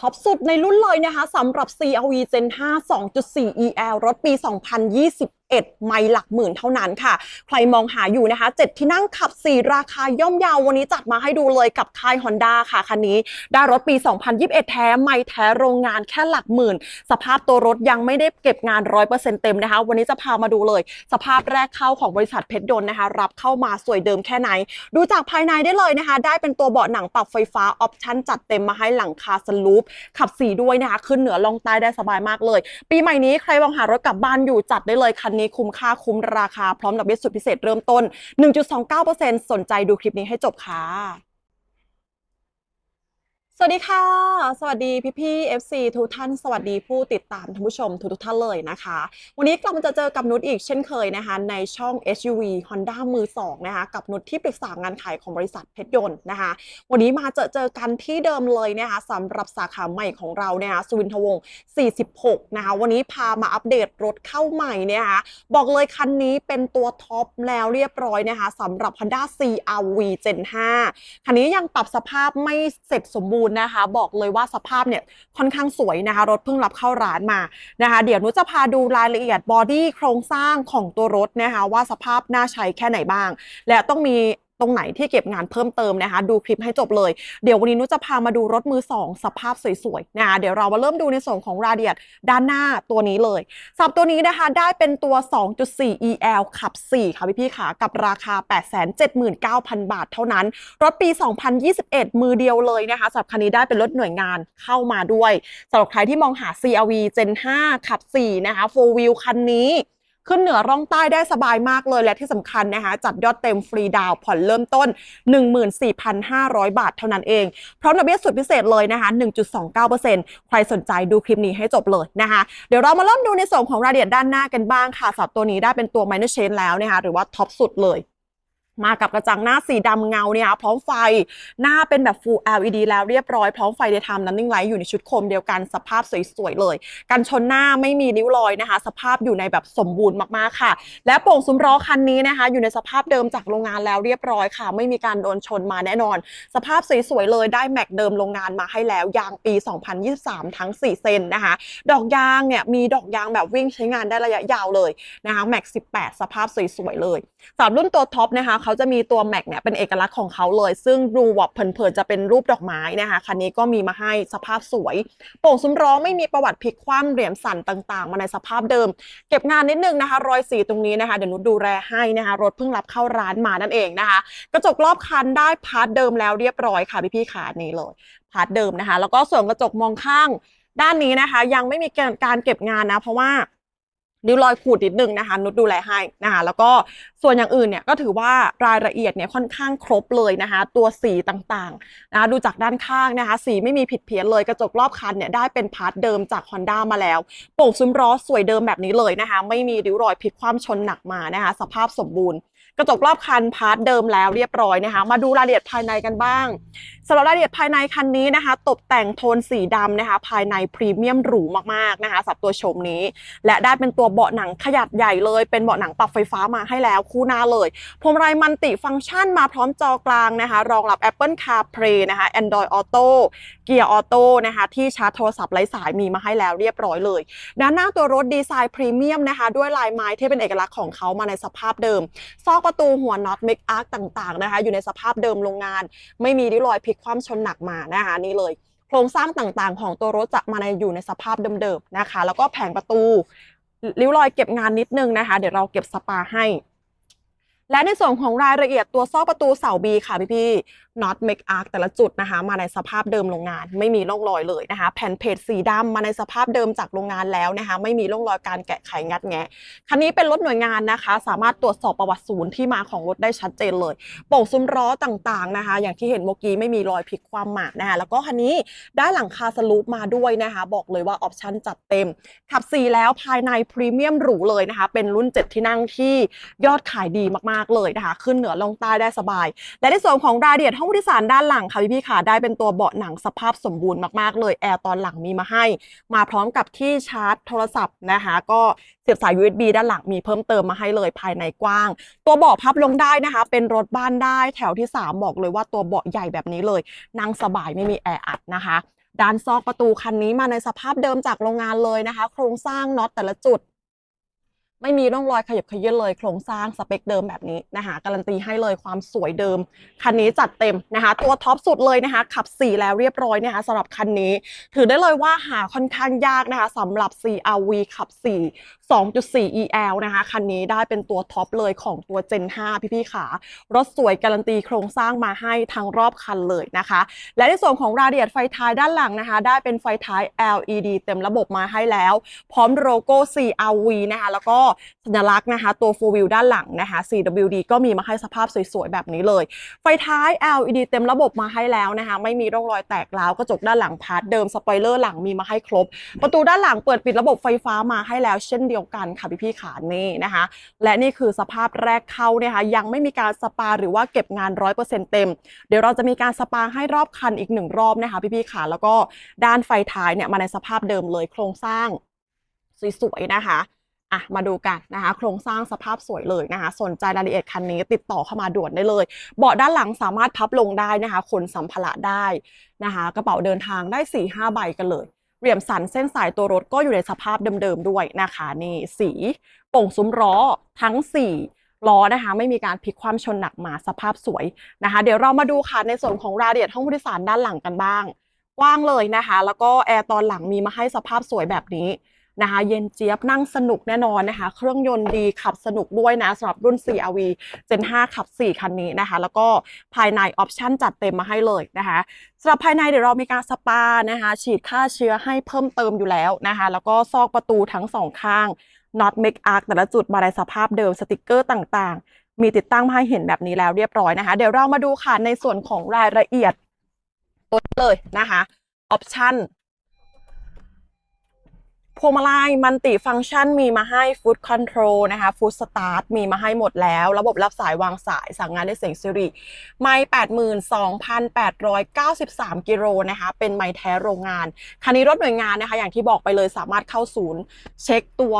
ท็อปสุดในรุ่นเลยนะคะสำหรับ CRV Gen 5 2.4 EL รถปี 2020 11 ไม่หลักหมื่นเท่านั้นค่ะ ใครมองหาอยู่นะคะ 7 ที่นั่งขับ 4 ราคาย่อมเยาววันนี้จัดมาให้ดูเลยกับค่าย Honda ค่ะคันนี้ ได้รถปี 2021 แท้ไม่แท้โรงงานแค่หลักหมื่น สภาพตัวรถยังไม่ได้เก็บงาน 100%เต็มนะคะ วันนี้จะพามาดูเลย สภาพแรกเข้าของบริษัทเพชรยนนะคะ รับเข้ามาสวยเดิมแค่ไหน ดูจากภายในได้เลยนะคะ ได้เป็นตัวเบาะหนังปรับไฟฟ้าออปชั่นจัดเต็มมาให้หลังคาสลูปขับสีด้วยนะคะ ขึ้นเหนือลงใต้ได้สบายมากเลย ปีใหม่นี้ใครมองหารถกลับบ้านอยู่จัดได้เลยคันนี้คุ้มค่าคุ้มราคาพร้อมดอกเบี้ยสุดพิเศษเริ่มต้น 1.29%สนใจดูคลิปนี้ให้จบค่ะ สวัสดีค่ะ สวัสดีพี่พี่ FC ทุกท่าน สวัสดีผู้ติดตามท่านผู้ชมทุกทุกท่านเลยนะคะ วันนี้กลับมาจะเจอกับนุชอีกเช่นเคยนะคะ ในช่อง SUV Honda มือสองนะคะ กับนุชที่ปรึกษางานขายของบริษัทเพชรยนต์นะคะ วันนี้มาเจอเจอกันที่เดิมเลยนะคะสำหรับสาขาใหม่ของเราเนี่ยนะคะสุวินทวงศ์46 นะคะ วันนี้พามาอัปเดตรถเข้าใหม่เนี่ยนะคะบอกเลยคันนี้เป็นตัวท็อปแล้วเรียบร้อยนะคะสำหรับ Honda CRV Gen 5คันนี้ยังปรับสภาพไม่เสร็จสมบูรณ์นะคะ บอกเลยว่าสภาพเนี่ยค่อนข้างสวยนะคะ รถเพิ่งรับเข้าร้านมานะคะ เดี๋ยวนุจะพาดูรายละเอียดบอดี้โครงสร้างของตัวรถนะคะ ว่าสภาพน่าใช้แค่ไหนบ้าง และต้องมี ตรงไหนที่เก็บงานเพิ่มเติมนะคะ ดูคลิปให้จบเลย เดี๋ยววันนี้นุชจะพามาดูรถมือ 2 สภาพสวยๆนะคะเดี๋ยวเรามาเริ่มดูในส่วนของราเอียดด้านหน้าตัวนี้เลยสับตัวนี้นะคะได้เป็นตัว 2.4 EL ขับ 4 ค่ะพี่ๆค่ะกับราคา 879,000 บาทเท่านั้น รถปี 2021 มือเดียวเลยนะคะสำหรับคันนี้ได้เป็นรถหน่วยงานเข้ามาด้วยสำหรับใครที่มองหา CRV Gen 5 ขับ 4 นะคะ 4 wheel คันนี้ ขึ้นเหนือร่องใต้ได้สบายมากเลยและที่สำคัญนะคะ จัดยอดเต็มฟรีดาวผ่อนเริ่มต้น 14,500 บาทเท่านั้นเองพร้อมดอกเบี้ยสุดพิเศษเลยนะคะ 1.29%ใครสนใจดูคลิปนี้ให้จบเลยนะคะ เดี๋ยวเรามาเริ่มดูในส่วนของรายละเอียดด้านหน้ากันบ้างค่ะสับตัวนี้ได้เป็นตัว minor change แล้วนะคะหรือว่าท็อปสุดเลย มากับกระจังหน้าสีดำเงาเนี่ยพร้อมไฟหน้าเป็นแบบ full LED แล้วเรียบร้อย พร้อมไฟเดย์ไทม์นันนิ่งไลท์อยู่ในชุดโคมเดียวกันสภาพสวยๆเลย กันชนหน้าไม่มีริ้วรอยนะคะ สภาพอยู่ในแบบสมบูรณ์มากๆค่ะ และโป่งซุ้มล้อคันนี้นะคะ อยู่ในสภาพเดิมจากโรงงานแล้วเรียบร้อยค่ะ ไม่มีการโดนชนมาแน่นอน สภาพสวยๆเลยได้แม็กเดิมโรงงานมาให้แล้วยางปี 2023 ทั้ง 4 เซนนะคะ ดอกยางเนี่ยมีดอกยางแบบวิ่งใช้งานได้ระยะยาวเลยนะคะแม็ก18 สภาพสวยๆเลยสำหรับรุ่นตัวท็อปนะคะเขาจะมีตัวแม็กเนี่ยเป็นเอกลักษณ์ของเขาเลย ซึ่งดูแบบเผินๆจะเป็นรูปดอกไม้นะคะ คันนี้ก็มีมาให้สภาพสวย โป่งซุ้มล้อไม่มีประวัติพลิกคว่ำเหรียญสั่นต่าง ๆ มาในสภาพเดิม เก็บงานนิดนึงนะคะ รอยสีตรงนี้นะคะ เดี๋ยวนุชดูแลให้นะคะ รถเพิ่งรับเข้าร้านมานั่นเองนะคะ กระจกรอบคันได้พาร์ทเดิมแล้วเรียบร้อยค่ะพี่ๆขานี่เลย พาร์ทเดิมนะคะ แล้วก็ส่วนกระจกมองข้างด้านนี้นะคะ ยังไม่มีการเก็บงานนะ เพราะว่า ริ้วรอยขูดนิดนึงนะคะ นุชดูแลให้นะคะแล้วก็ส่วนอย่างอื่นเนี่ยก็ถือว่ารายละเอียดเนี่ยค่อนข้างครบเลยนะคะ ตัวสีต่างๆนะคะดูจากด้านข้างนะคะ สีไม่มีผิดเพี้ยนเลยกระจกรอบคันเนี่ยได้เป็นพาร์ทเดิมจาก Honda มาแล้วโป่งซุ้มล้อสวยเดิมแบบนี้เลยนะคะ ไม่มีริ้วรอยพลิกคว่ำชนหนักมานะคะ สภาพสมบูรณ์กระจกรอบคันพาร์ทเดิมแล้วเรียบร้อยนะคะ มาดูรายละเอียดภายในกันบ้างสำหรับรายละเอียดภายในคันนี้นะคะ ตกแต่งโทนสีดำนะคะ ภายในพรีเมียมหรูมากๆนะคะสำหรับตัวโฉมนี้ และได้เป็นตัวเบาะหนังขนาดใหญ่เลย เป็นเบาะหนังปรับไฟฟ้ามาให้แล้วคู่หน้าเลยพวงมาลัยมันติฟังก์ชันมาพร้อมจอกลางนะคะ รองรับ Apple CarPlay นะคะ Android Auto เกียร์ออโต้นะคะที่ชาร์จโทรศัพท์ไร้สายมีมาให้แล้วเรียบร้อยเลย ด้านหน้าตัวรถดีไซน์พรีเมียมนะคะ ด้วยลายไม้ที่เป็นเอกลักษณ์ของเขามาในสภาพเดิม ซอกประตูหัวน็อตเมกอาร์ต่างๆนะคะ อยู่ในสภาพเดิมโรงงาน ไม่มีริ้วรอยพลิกคว่ำชนหนักมานะคะนี่เลย โครงสร้างต่างๆ ของตัวรถจะมาในอยู่ในสภาพเดิมๆนะคะ แล้วก็แผงประตู ริ้วรอยเก็บงานนิดนึงนะคะ เดี๋ยวเราเก็บสปาให้ และในส่วนของรายละเอียดตัวซอกประตูเสาบีค่ะพี่พี่ น็อตเมกอาร์แต่ละจุดนะคะ มาในสภาพเดิมโรงงาน ไม่มีร่องรอยเลยนะคะ แผ่นเพจสีดำมาในสภาพเดิมจากโรงงานแล้วนะคะ ไม่มีร่องรอยการแกะไขงัดแงะคันนี้เป็นรถหน่วยงานนะคะ สามารถตรวจสอบประวัติศูนย์ที่มาของรถได้ชัดเจนเลยโป่งซุ้มล้อต่างๆนะคะ อย่างที่เห็นเมื่อกี้ไม่มีรอยพลิกความหมานะคะแล้วก็คันนี้ได้หลังคาสลูปมาด้วยนะคะ บอกเลยว่าออปชั่นจัดเต็ม ขับ 4 แล้วภายในพรีเมียมหรูเลยนะคะ เป็นรุ่น 7 ที่นั่งที่ยอดขายดีมากๆเลยนะคะ ขึ้นเหนือลงใต้ได้สบาย และในส่วนของรายละเอียดห้องผู้โดยสารด้านหลังค่ะพี่ๆค่ะได้เป็นตัวเบาะหนังสภาพสมบูรณ์มากๆเลยแอร์ตอนหลังมีมาให้ มาพร้อมกับที่ชาร์จโทรศัพท์นะคะก็เสียบสาย USB ด้านหลังมีเพิ่มเติมมาให้เลยภายในกว้าง ตัวเบาะพับลงได้นะคะ เป็นรถบ้านได้แถวที่ 3 บอกเลยว่าตัวเบาะใหญ่แบบนี้เลย นั่งสบายไม่มีแออัดนะคะด้านซอกประตูคันนี้มาในสภาพเดิมจากโรงงานเลยนะคะ โครงสร้างน็อตแต่ละจุด ไม่มีร่องรอยขยับขยื้อนเลยโครงสร้างสเปคเดิมแบบนี้นะคะการันตีให้เลยความสวยเดิม คันนี้จัดเต็มนะคะ ตัวท็อปสุดเลยนะคะ ขับ 4 แล้วเรียบร้อยนะคะสำหรับคันนี้ ถือได้เลยว่าหาค่อนข้างยากนะคะสำหรับ CRV ขับ 4 2.4 EL นะคะ คันนี้ได้เป็นตัวท็อปเลยของตัว Gen 5 พี่ๆขารถสวยการันตีโครงสร้างมาให้ทั้งรอบคันเลยนะคะ และในส่วนของรายละเอียดไฟท้ายด้านหลังนะคะ ได้เป็นไฟท้าย LED เต็มระบบมาให้แล้ว พร้อมโลโก้ CRV นะคะแล้วก็สัญลักษณ์นะคะ ตัว4 wheel ด้านหลังนะคะ CWD ก็มีมาให้สภาพสวยๆ แบบนี้เลย ไฟท้าย LED เต็มระบบมาให้แล้วนะคะ ไม่มีร่องรอยแตกร้าวกระจกด้านหลังพาร์ทเดิมสปอยเลอร์หลังมีมาให้ครบ ประตูด้านหลังเปิดปิดระบบไฟฟ้ามาให้แล้วเช่นเดียวกันค่ะพี่ๆขานี่นะคะ และนี่คือสภาพแรกเข้านะคะยังไม่มีการสปาหรือว่าเก็บงาน 100%เต็ม เดี๋ยวเราจะมีการสปาให้รอบคันอีกหนึ่งรอบนะคะพี่ๆขาแล้วก็ด้านไฟท้ายเนี่ยมาในสภาพเดิมเลยโครงสร้างสวยๆนะคะ อะมาดูกันนะคะโครงสร้างสภาพสวยเลยนะคะ สนใจรายละเอียดคันนี้ติดต่อเข้ามาด่วนได้เลย เบาะด้านหลังสามารถพับลงได้นะคะขนสัมภาระได้นะคะ กระเป๋าเดินทางได้4ี่ห้าใบกันเลยเหลี่ยมสันเส้นสายตัวรถก็อยู่ในสภาพเดิมๆด้วยนะคะนี่สีโป่งซุ้มล้อทั้ง 4 ล้อนะคะ ไม่มีการพลิกความชนหนักมาสภาพสวยนะคะ เดี๋ยวเรามาดูค่ะในส่วนของรายละเอียดห้องผู้โดยสารด้านหลังกันบ้างกว้างเลยนะคะ แล้วก็แอร์ตอนหลังมีมาให้สภาพสวยแบบนี้ นะคะ เย็นเจี๊ยบนั่งสนุกแน่นอนนะคะ เครื่องยนต์ดีขับสนุกด้วยนะสำหรับรุ่น CRV Gen 5 ขับ 4 คันนี้นะคะ แล้วก็ภายในออปชั่นจัดเต็มมาให้เลยนะคะสำหรับภายในเดี๋ยวเรามีการสปานะคะ ฉีดฆ่าเชื้อให้เพิ่มเติมอยู่แล้วนะคะ แล้วก็ซอกประตูทั้งสองข้างน็อตเมกอาร์แต่ละจุดมาในสภาพเดิมสติกเกอร์ต่างๆ มีติดตั้งมาให้เห็นแบบนี้แล้วเรียบร้อยนะคะ เดี๋ยวเรามาดูค่ะในส่วนของรายละเอียดตัวเลยนะคะออปชั่น พวงมาลัยมันติฟังก์ชันมีมาให้ฟู้ดคอนโทรลนะคะฟู้ดสตาร์ทมีมาให้หมดแล้ว ระบบรับสายวางสายสั่งงานได้เสียงสิริไม่82,893 กิโลนะคะ เป็นไม้แท้โรงงาน คันนี้รถหน่วยงานนะคะ อย่างที่บอกไปเลยสามารถเข้าศูนย์เช็คตัว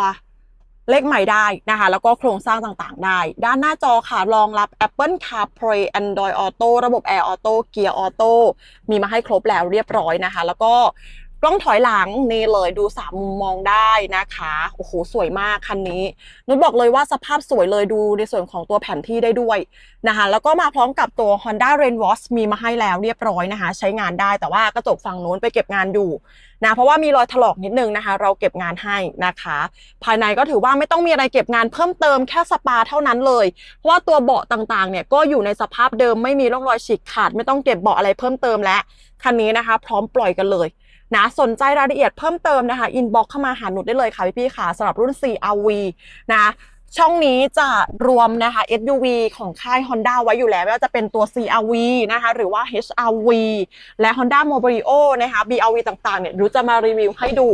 เลขใหม่ได้นะคะ แล้วก็โครงสร้างต่างๆ ได้ ด้านหน้าจอค่ะรองรับ Apple CarPlay Android Auto ระบบ Air Auto Gear Auto มีมาให้ครบแล้วเรียบร้อยนะคะ แล้วก็ กล้องถอยหลังนี่เลยดูสามมุมมองได้นะคะโอ้โหสวยมากคันนี้นุชบอกเลยว่าสภาพสวยเลยดูในส่วนของตัวแผนที่ได้ด้วยนะคะแล้วก็มาพร้อมกับตัว Honda Rainwash มีมาให้แล้วเรียบร้อยนะคะ ใช้งานได้แต่ว่ากระจกฝั่งโน้นไปเก็บงานอยู่นะเพราะว่ามีรอยถลอกนิดนึงนะคะ เราเก็บงานให้นะคะ ภายในก็ถือว่าไม่ต้องมีอะไรเก็บงานเพิ่มเติมแค่สปาเท่านั้นเลย เพราะว่าตัวเบาะต่างๆเนี่ยก็อยู่ในสภาพเดิมไม่มีร่องรอยฉีกขาด ไม่ต้องเก็บเบาะอะไรเพิ่มเติมแล้วคันนี้นะคะ พร้อมปล่อยกันเลย นะสนใจรายละเอียดเพิ่มเติมนะคะอินบ็อกเข้ามาหาหนุดได้เลยค่ะพี่ๆค่ะสำหรับรุ่น CRV นะช่องนี้จะรวมนะคะ SUV ของค่าย Honda ไว้อยู่แล้วไม่ว่าจะเป็นตัว CRV นะคะหรือว่า HRV และ Honda m o b r i o นะคะ BRV ต่างๆเนี่ยรู้จะมารีวิวให้ดู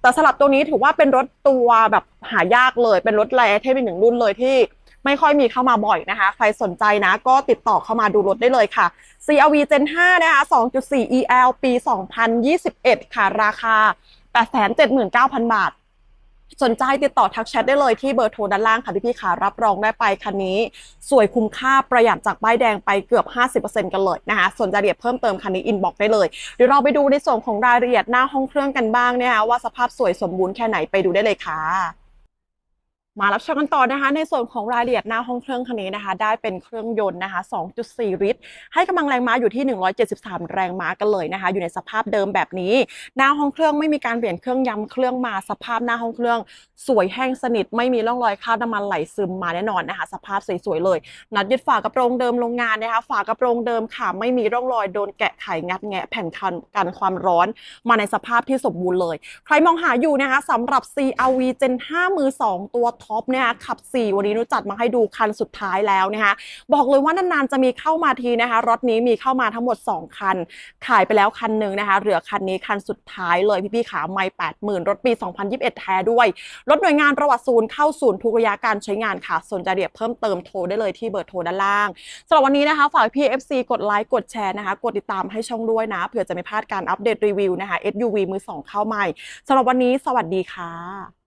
แต่สำหรับตัวนี้ถือว่าเป็นรถตัวแบบหายากเลย เป็นรถแรเทพเป็นหนึ่งรุ่นเลยที่ ไม่ค่อยมีเข้ามาบ่อยนะคะ ใครสนใจนะก็ติดต่อเข้ามาดูรถได้เลยค่ะ CRV Gen 5 นะคะ 2.4 EL ปี 2021 ค่ะ ราคา 879,000 บาท สนใจติดต่อทักแชทได้เลยที่เบอร์โทรด้านล่างค่ะพี่ๆค่ะ รับรองได้ไปคันนี้ สวยคุ้มค่าประหยัดจากป้ายแดงไปเกือบ 50%กันเลยนะคะสนใจรายละเอียดเพิ่มเติมคันนี้อินบ็อกได้เลย เดี๋ยวเราไปดูในส่วนของรายละเอียดหน้าห้องเครื่องกันบ้างนะคะว่าสภาพสวยสมบูรณ์แค่ไหนไปดูได้เลยค่ะ มารับชมกันต่อนะคะ ในส่วนของรายละเอียดหน้าห้องเครื่องคันนี้นะคะ ได้เป็นเครื่องยนต์นะคะ 2.4 ลิตร ให้กำลังแรงม้าอยู่ที่ 173 แรงม้ากันเลยนะคะ อยู่ในสภาพเดิมแบบนี้ หน้าห้องเครื่องไม่มีการเปลี่ยนเครื่องย้ำเครื่องมาสภาพหน้าห้องเครื่อง สวยแห้งสนิท ไม่มีร่องรอยคราบน้ำมันไหลซึมมาแน่นอนนะคะ สภาพสวยๆเลย นัดยึดฝากระโปรงเดิมโรงงานนะคะฝากระโปรงเดิมค่ะ ไม่มีร่องรอยโดนแกะไขงัดแงะแผ่นกันกันความร้อน มาในสภาพที่สมบูรณ์เลย ใครมองหาอยู่นะคะสำหรับ CRV Gen 5 มือ 2 ตัวท็อปเนี่ยขับ 4 วันนี้นุจัดมาให้ดูคันสุดท้ายแล้วนะคะบอกเลยว่านานๆจะมีเข้ามาทีนะคะรถนี้มีเข้ามาทั้งหมด 2 คัน ขายไปแล้วคันหนึ่งนะคะเหลือคันนี้คันสุดท้ายเลยพี่ๆขาไม่80,000 รถปี 2021 แท้ด้วย รถหน่วยงานประวัติศูนย์เข้าศูนย์ทุกระยะการใช้งานค่ะสนใจเอียดเพิ่มเติมโทรได้เลยที่เบอร์โทรด้านล่างสำหรับวันนี้นะคะฝากพี่ FC กดไลค์กดแชร์นะคะกดติดตามให้ช่องด้วยนะเผื่อจะไม่พลาดการอัปเดตรีวิวนะคะ SUV มือสองเข้าใหม่สำหรับวันนี้สวัสดีค่ะ